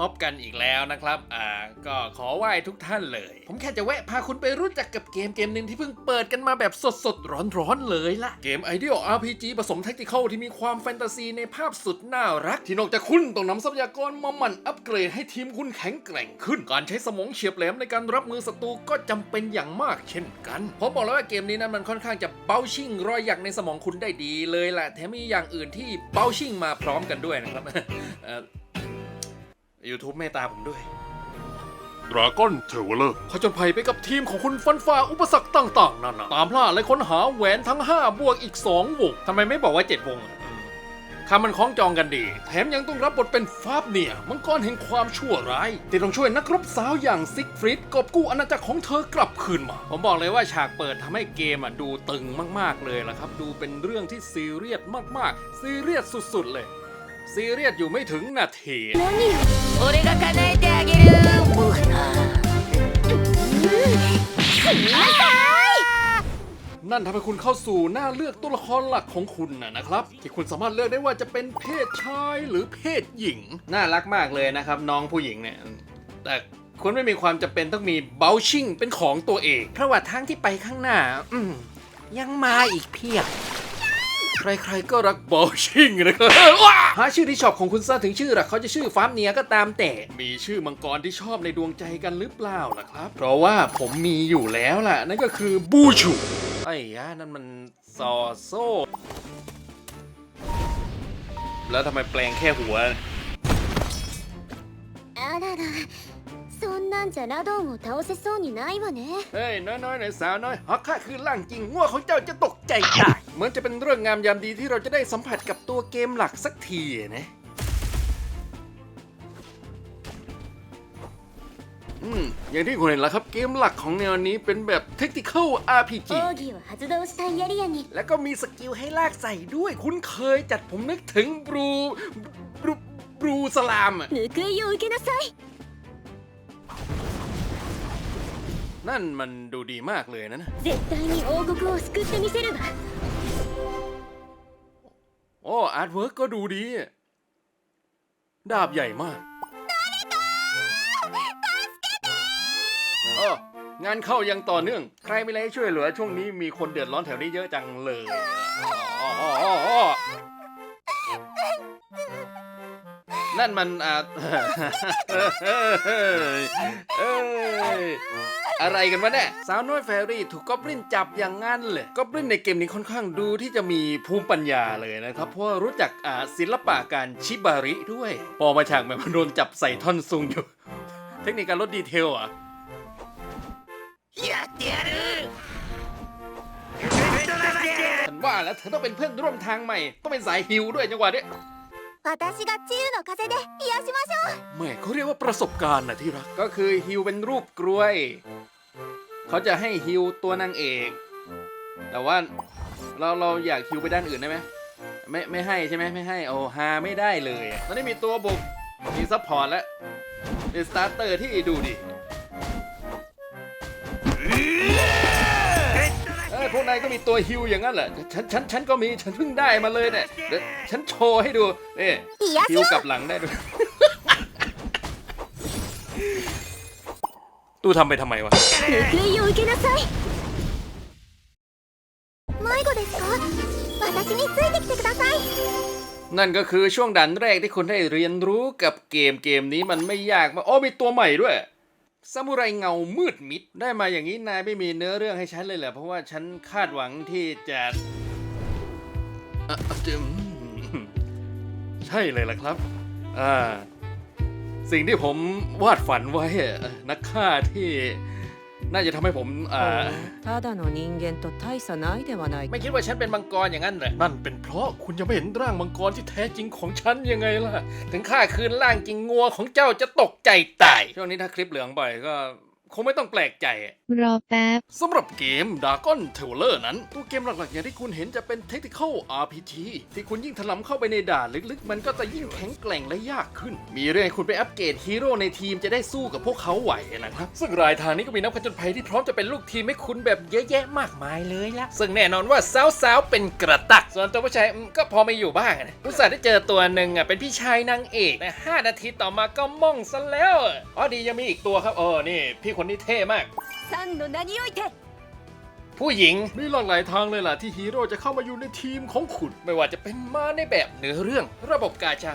พบกันอีกแล้วนะครับ อ่า ก็ขอไหว้ทุกท่านเลย ผมแค่จะแวะพาคุณไปรู้จักกับเกมเกมหนึ่งที่เพิ่งเปิดกันมาแบบสดๆ ร้อนๆ เลยล่ะ เกม Ideal RPG ผสม Tactical ที่มีความแฟนตาซีในภาพสุดน่ารัก ที่นอกจากคุณต้องนำทรัพยากรมาหมั่นอัปเกรดให้ทีมคุณแข็งแกร่งขึ้น การใช้สมองเฉียบแหลมในการรับมือศัตรูก็จำเป็นอย่างมากเช่นกันผมบอกแล้วว่าเกมนี้นั้นมันค่อนข้างจะเบ้าชิ่งรอยหยักในสมองคุณได้ดีเลยแหละแถมมีอย่างอื่นที่เบ้าชิ่งมาพร้อมกันด้วยนะครับ YouTube เมตตาผมด้วย ดราก้อนเทรเวลเลอร์ ผจญภัยไปกับทีมของคุณฟันฝ่าอุปสรรคต่างๆนานาตามล่าและค้นหาแหวนทั้ง 5 บวกอีก 2 วงทำไมไม่บอกว่า 7 วงอะอืมคำมันคล้องจองกันดี แถมยังต้องรับบทเป็นฟาบเนียมังกรแห่งความชั่วร้าย ที่ต้องช่วยนักรบสาวอย่างซิกฟริดกอบกู้อาณาจักรของเธอกลับคืนมา ผมบอกเลยว่าฉากเปิดทำให้เกมอะดูตึงมากๆเลยละครับ ดูเป็นเรื่องที่ซีเรียสมากๆ ซีเรียสสุดๆเลย ซีเรียสอยู่ไม่ถึงนาที 何よ俺が叶えてあげるもうすみません นั่นทำให้คุณเข้าสู่หน้าเลือกตัวละครหลักของคุณนะนะครับ ที่คุณสามารถเลือกได้ว่าจะเป็นเพศชายหรือเพศหญิง น่ารักมากเลยนะครับ น้องผู้หญิงเนี่ย แต่คุณไม่มีความจำเป็นต้องมีเบลชิ่งเป็นของตัวเอง เพราะว่าทางที่ไปข้างหน้า อืมยังมาอีกเพียบ ใครๆก็รักบอลชิงนะครับ ว้าหาชื่อที่ชอบของคุณซะถึงชื่อหลักเขาจะชื่อฟาร์มเนียก็ตามแต่ มีชื่อมังกรที่ชอบในดวงใจกันหรือเปล่าล่ะครับ เพราะว่าผมมีอยู่แล้วล่ะ นั่นก็คือบูชูไอ้ยะนั่นมันซอโซ่ แล้วทำไมแปลงแค่หัว あららそんなんじゃラドンを倒せそうにないわね เฮ้ย น้อยๆหน่อยสาวน้อยฮอกข้าคือร่างจริงงัวของเจ้าจะตกใจตายเห มือนจะเป็นเรื่องงามยามดีที่เราจะได้สัมผัสกับตัวเกมหลักสักทีนะอืมอย่างที่คุณเห็นแล้วครับเกมหลักของแนวนี้เป็นแบบ Tactical RPG แล้วก็มีสกิลให้ลากใส่ด้วย คุณเคยจัดผมนึกถึงบรูบรูบรูสลามนั่นมันดูดีมากเลยนะนะ โอ้อาร์ตเวิร์กก็ดูดี ดาบใหญ่มากโอ้งานเข้ายังต่อเนื่อง ใครไม่ไรช่วยเหลือช่วงนี้มีคนเดือดร้อนแถวนี้เยอะจังเลย นั่นมันอ่าเอ้ยอะไรกันวะเนี่ยสาวน้อยแฟรี่ถูกกอบลินจับอย่างงั้นเลยกอบลินในเกมนี้ค่อนข้างดูที่จะมีภูมิปัญญาเลยนะครับ เพราะว่ารู้จักอ่าศิลปะการชิบาริด้วย พอมาฉากแบบมันโดนจับใส่ท่อนซุงอยู่ เทคนิคการลดดีเทลอะฉันว่าแล้วเธอต้องเป็นเพื่อนร่วมทางใหม่ ต้องเป็นสายฮิวด้วยจังหวะเนี้ย 私が治癒の風で癒しましょう แม่เขาเรียกว่าประสบการณ์นะที่รัก ก็คือฮิวเป็นรูปกล้วย เขาจะให้ฮิวตัวนางเอก แต่ว่าเราเราอยากฮิวไปด้านอื่นได้ไหมไม่ไม่ให้ใช่ไหมไม่ให้โอ้ฮาไม่ได้เลยตอนนี้มีตัวบุก มีซัพพอร์ตแล้วมีสตาร์เตอร์ที่ดูดิ อ้ยพวกนายก็มีตัวฮิวอย่างนั้นเหรอฉันฉันฉันก็มีฉันเพิ่งได้มาเลยเนี่ยเดี๋ยวฉันโชว์ให้ดูนี่ 癒 ฮิ し ว を กลับหลังได้ด้วย ตู้ทำไปทำไมวะ 報いを受けなさい迷子ですか私についてきてください นั่นก็คือช่วงดันแรกที่คุณได้เรียนรู้กับเกมเกมนี้มันไม่ยากมากโอ้มีตัวใหม่ด้วย ซามูไรเงามืดมิด ได้มาอย่างนี้นายไม่มีเนื้อเรื่องให้ฉันเลยเหรอเพราะว่าฉันคาดหวังที่จะอะจึมใช่เลยล่ะครับอ่าสิ่งที่ผมวาดฝันไว้อะนักฆ่าที่ น่าจะทำให้ผม อ่า ただの人間と大差ないではないか ไม่คิดว่าฉันเป็นมังกรอย่างนั้นเหรอนั่นเป็นเพราะคุณยังไม่เห็นร่างมังกรที่แท้จริงของฉันยังไงล่ะ ถึงข้าคืนร่างจริงงัวของเจ้าจะตกใจตาย ช่วงนี้ถ้าคลิปเหลืองบ่อยก็ คงไม่ต้องแปลกใจรอแป๊บ สำหรับเกม Dragon t r a v e l e r นั้น ตัวเกมหลักๆ อย่างที่คุณเห็นจะเป็น Tactical RPG ที่คุณยิ่งถลำเข้าไปในด่านลึกๆ มันก็จะยิ่งแข็งแกร่งและยากขึ้น มีเรื่องให้คุณไปอัปเกรดฮีโร่ในทีมจะได้สู้กับพวกเขาไหวนะครับ ซึ่งรายทางนี้ก็มีนักผจญภัยที่พร้อมจะเป็นลูกทีมให้คุณแบบเยอะแยะมากมายเลยละซึ่งแน่นอนว่าสาวๆเป็นกระตัก ส่วนตัวผู้ชายอืมก็พอไม่อยู่บ้างนะอุตส่าห์ได้เจอตัวหนึ่งอะเป็นพี่ชายนางเอกแต่5นาทีต่อมาก็ม่องซะแล้วอ๋อดียังมีอีกตัวครับเออนี่พี่คนนี้เท่มากผู้หญิงมีหลากหลายทางเลยล่ะที่ฮีโร่จะเข้ามาอยู่ในทีมของคุณ ไม่ว่าจะเป็นมาในแบบเนื้อเรื่อง ระบบกาชา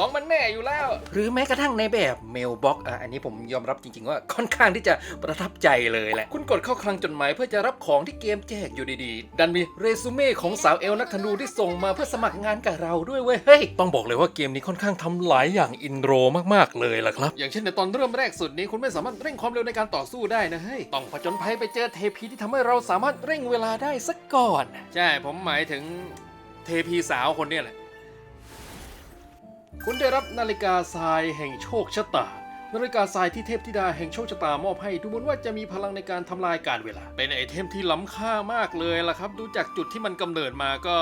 ของมันแน่อยู่แล้ว หรือแม้กระทั่งในแบบเมลบ็อกอะอันนี้ผมยอมรับจริง ๆ ว่าค่อนข้างที่จะประทับใจเลยแหละ คุณกดเข้าคลังจดหมายเพื่อจะรับของที่เกมแจกอยู่ดีๆ ดันมีเรซูเม่ของสาวเอลนักธนูที่ส่งมาเพื่อสมัครงานกับเราด้วยเว้ยเฮ้ยต้องบอกเลยว่าเกมนี้ค่อนข้างทำหลายอย่างอินโรมากๆเลยล่ะครับ อย่างเช่นในตอนเริ่มแรกสุดนี้คุณไม่สามารถเร่งความเร็วในการต่อสู้ได้นะเฮ้ยต้องผจญภัยไปเจอเทพีที่ทำให้เราสามารถเร่งเวลาได้สักก่อน ใช่ผมหมายถึงเทพีสาวคนเนี้แหละ คุณได้รับนาฬิกาทรายแห่งโชคชะตา นาฬิกาทรายที่เทพธิดาแห่งโชคชะตามอบให้ดูเหมือนว่าจะมีพลังในการทำลายการเวลา เป็นไอเทมที่ล้ำค่ามากเลยล่ะครับ ดูจากจุดที่มันกำเนิดมาก็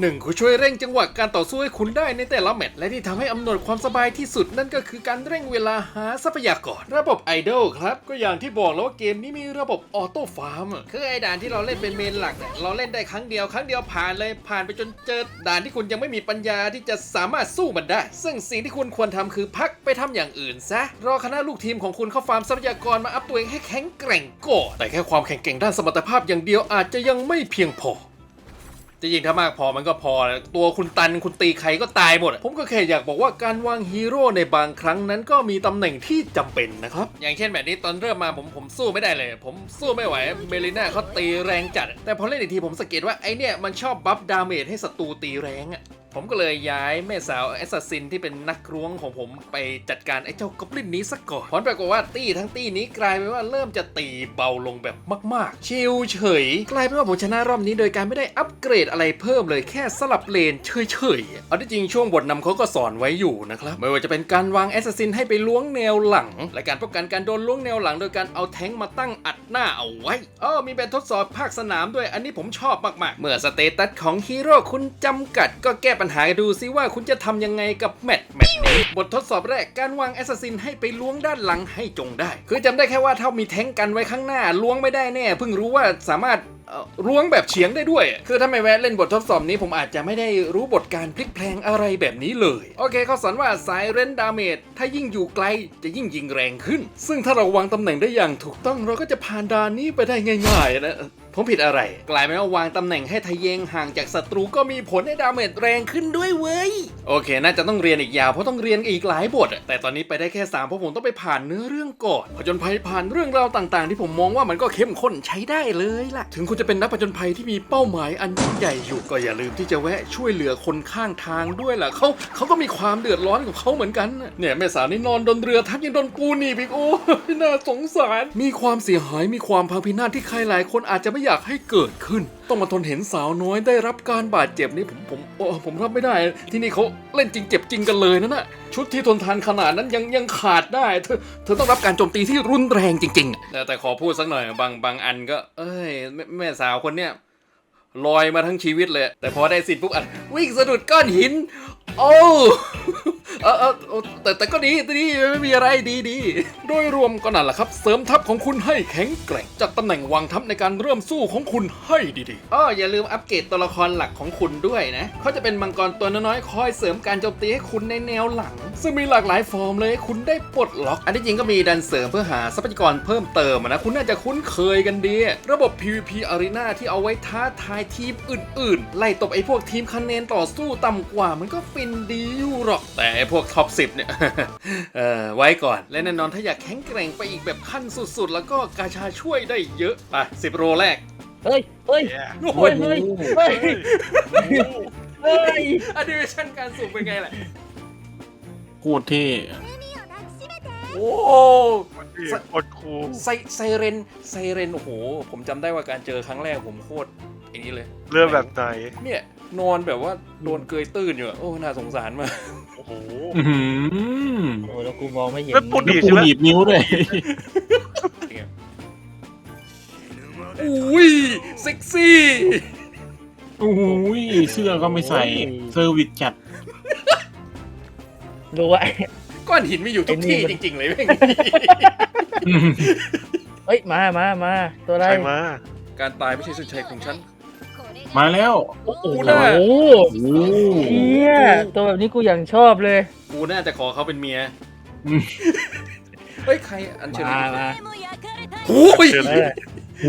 หนึ่งคุณช่วยเร่งจังหวะการต่อสู้ให้คุณได้ในแต่ละแมตช์และที่ทำให้อำนวยความสบายที่สุดนั่นก็คือการเร่งเวลาหาทรัพยากรระบบไอดอลครับ ก็อย่างที่บอกแล้วว่าเกมนี้มีระบบออโต้ฟาร์มคือไอด่านที่เราเล่นเป็นเมนหลักเนี่ยเราเล่นได้ครั้งเดียวครั้งเดียวผ่านเลยผ่านไปจนเจอด่านที่คุณยังไม่มีปัญญาที่จะสามารถสู้มันได้ ซึ่งสิ่งที่คุณควรทำคือพักไปทำอย่างอื่นซะรอคณะลูกทีมของคุณเข้าฟาร์มทรัพยากรมาอัพตัวเองให้แข็งแกร่งก่อนแต่แค่ความแข็งแกร่งด้านสมรรถภาพอย่างเดียวอาจจะยังไม่เพียงพอ จริงๆถ้ามากพอมันก็พอแล้วตัวคุณตันคุณตีใครก็ตายหมด ผมก็แค่อยากบอกว่าการวางฮีโร่ในบางครั้งนั้นก็มีตำแหน่งที่จำเป็นนะครับ อย่างเช่นแบบนี้ตอนเริ่มมาผมผมสู้ไม่ได้เลย ผมสู้ไม่ไหวเมลิน่าเขาตีแรงจัด แต่พอเล่นอีกทีผมสังเกตว่าไอเนี่ยมันชอบบัฟดาเมจให้ศัตรูตีแรงอะ ผมก็เลยย้ายแม่สาวแอสซัสซินที่เป็นนักล้วงของผมไปจัดการไอ้เจ้ากอบลินนี้ซะก่อนผลปรากฏว่าตี้ทั้งตี้นี้กลายเป็นว่าเริ่มจะตีเบาลงแบบมาก ๆ ชิลเฉย กลายเป็นว่าผมชนะรอบนี้โดยการไม่ได้อัปเกรดอะไรเพิ่มเลยแค่สลับเลนเฉย ๆ เอาที่จริงช่วงบทนำเขาก็สอนไว้อยู่นะครับ ไม่ว่าจะเป็นการวางแอสซัสซินให้ไปล้วงแนวหลัง และการป้องกันการโดนล้วงแนวหลัง โดยการเอาแท้งมาตั้งอัดหน้าเอาไว้อ้อมีแบบทดสอบภาคสนามด้วยอันนี้ผมชอบมาก ๆ เมื่อสเตตัสของฮีโร่คุณจำกัดก็แก้ปัญหาดูซิว่าคุณจะทำยังไงกับแมตช์แมตช์นี้บททดสอบแรกการวางแอสซัสซินให้ไปล้วงด้านหลังให้จงได้ คือจำได้แค่ว่าถ้ามีแท้งกันไว้ข้างหน้าล้วงไม่ได้แน่ เพิ่งรู้ว่าสามารถล้วงแบบเฉียงได้ด้วย คือถ้าไม่แวะเล่นบททดสอบนี้ผมอาจจะไม่ได้รู้บทการพลิกแพลงอะไรแบบนี้เลย โอเคเขาสอนว่าสายเรนดาเมจถ้ายิ่งอยู่ไกลจะยิ่งยิงแรงขึ้น ซึ่งถ้าเราวางตำแหน่งได้อย่างถูกต้องเราก็จะผ่านด่านนี้ไปได้ง่ายๆนะ ผมผิดอะไร กลายเป็นว่าวางตำแหน่งให้ทะเยงห่างจากศัตรูก็มีผลให้ดาเมจแรงขึ้นด้วยเว้ย โอเค น่าจะต้องเรียนอีกยาวเพราะต้องเรียนอีกหลายบทอะแต่ตอนนี้ไปได้แค่3เพราะผมต้องไปผ่านเนื้อเรื่องก่อนผจญภัยผ่านเรื่องราวต่างๆ ที่ผมมองว่ามันก็เข้มข้นใช้ได้เลยล่ะ ถึงคุณจะเป็นนักผจญภัยที่มีเป้าหมายอันยิ่งใหญ่อยู่ก็อย่าลืมที่จะแวะช่วยเหลือคนข้างทางด้วยล่ะเขาเขาก็มีความเดือดร้อนของเขาเหมือนกันน่ะเนี่ยแม่สาวนี่นอนบนเรือทับยังโดนปูหนีบอีกโอ้ยน่าสงสาร มีความเสียหายมีความพังพินาศที่ใครหลายคนอาจจะไม่อยากให้เกิดขึ้น ต้องมาทนเห็นสาวน้อยได้รับการบาดเจ็บนี่ผมผมโอ้ผมรับไม่ได้ ที่นี่เขาเล่นจริงเจ็บจริงกันเลยนะน่ะชุดที่ทนทานขนาดนั้นยังยังขาดได้เธอเธอต้องรับการโจมตีที่รุนแรงจริงๆแต่แต่ขอพูดสักหน่อยบางบางอันก็ เอ้ยแม่แม่สาวคนเนี้ยลอยมาทั้งชีวิตเลย แต่พอได้สิทธิ์ปุ๊บอะวิ่งสะดุดก้อนหิน โอ้ เออเออแต่แต่ก็ดีดีไม่มีอะไรดีดี โดยรวมก็นั่นแหละครับ เสริมทัพของคุณให้แข็งแกร่ง จัดตำแหน่งวางทัพในการเริ่มสู้ของคุณให้ดีๆอ้ออย่าลืมอัปเกรดตัวละครหลักของคุณด้วยนะเขาจะเป็นมังกรตัวน้อยๆคอยเสริมการโจมตีให้คุณในแนวหลัง ซึ่งมีหลากหลายฟอร์มเลยคุณได้ปลดล็อก อันที่จริงก็มีดันเสริมเพื่อหาทรัพยากรเพิ่มเติมนะคุณน่าจะคุ้นเคยกันดี ระบบ PVP Arena ที่เอาไว้ท้าทายทีมอื่น ๆ ไล่ตบไอ้พวกทีมคะแนนต่อสู้ต่ำกว่ามันก็ฟินดีอยู่หรอกแต่พวกท็อป10เนี่ยเออไว้ก่อน และแน่นอนถ้าอยากแข็งแกร่งไปอีกแบบขั้นสุดๆ แล้วก็กาชาช่วยได้เยอะไป10โรแรกเฮ้ยเฮ้ยโอ้โหเฮ้ยเฮ้ยเฮ้ยอนิเมชันการสูงเป็นไงล่ะพูดที่โอ้ที่โคตรคูลไซไซเรนไซเรนโอ้โห ผมจำได้ว่าการเจอครั้งแรกผมโคตรไอ้นี้เลย เรื่องแบบไหนเนี่ย นอนแบบว่าโดนเกยตื้นอยู่อะโอ้น่าสงสารมาก โอ้โห อื้อหือโอ้แล้วกูมองไม่เห็นแล้วปูนี่ดีดใช่ไหมหนีบนิ้วด้วย อุ้ยเซ็กซี่ โอ้ยเสื้อก็ไม่ใส่เซอร์วิสจัด รู้ว่า ก้อนหินมีอยู่ทุกไอ้นี่ที่มันจริง ๆ เลยแม่งอืมเอ้ยมามามาตัวอะไรใครมาการตายไม่ใช่เส้นชัยของฉัน มาแล้วโอ้โหกูน่ะโอ้เฮียตัวแบบนี้กูอย่างชอบเลย กูน่าจะขอเขาเป็นเมียอืมเฮ้ยใครอันเชิญมามาโอ้ยเออ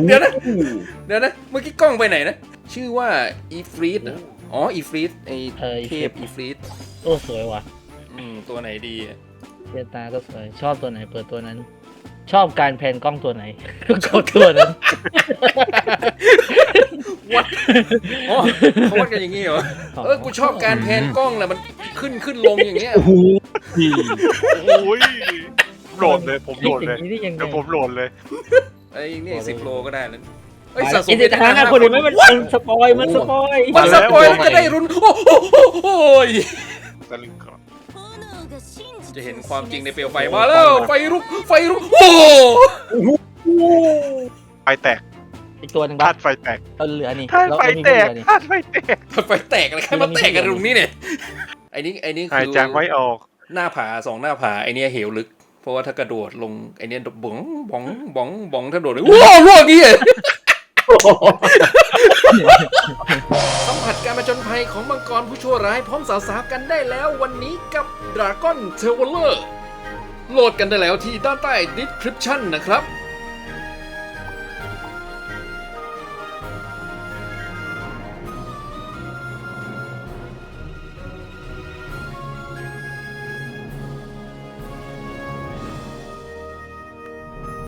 เดี๋ยวนะเดี๋ยวนะเมื่อกี้กล้องไปไหนนะ ชื่อว่าอีฟรีดอ๋ออีฟรีดไอเออเทพอีฟรีดโอ้สวยว่ะ อืมตัวไหนดีอะเจตาก็สวยชอบตัวไหนเปิดตัวนั้น ชอบการแพนกล้องตัวไหนกดตัวนั้นอ๋อเขาวัดกันอย่างงี้เหรอ เออ กูชอบการแพนกล้องแหละมันขึ้นขึ้นลงอย่างเงี้ย โอ้โหนี่โอ้ยโหลดเลย ผมโหลดเลยคิอย่างนี้ได้ยังไงเดี๋ยวผมโหลดเลย ไอ้นี่สิบโลก็ได้แล้วเอ้ยไปสะสมอินเดียทางนะคนอื่นไม่มันมันสปอยมันสปอย มันสปอยแล้วจะได้รุน โอ้โหโอ้ยตะลึงก่อน จะเห็นความจริงในเปลวไฟมาแล้วไฟลุกไฟลุกโอ้โหไฟแตกอีกตัวหนึ่งธาปะตุไฟแตกเออเหลือนี่ธาตุแล้วไฟมีแตเหลืกอนี่ธาตุไฟแตกไฟแตกอะไรใครมาแตกกันตรงนี้เนี่ยไอ้นี่ไอ้นี่หายคือใจไม่ออก หน้าผาสองหน้าผาไอ้เนี่ยเหวลึก เพราะว่าถ้ากระโดดลงไอ้เนี่ยบ้องบ้องบ้องบ้องถ้าโดดเลยว้าวร่วงงี้เมาจนภัยของมังกรผู้ชั่วร้ายพร้อมสาวๆกันได้แล้ววันนี้กับ Dragon t r a v e l e r โหลดกันได้แล้วที่ด้านใต้ description นะครับ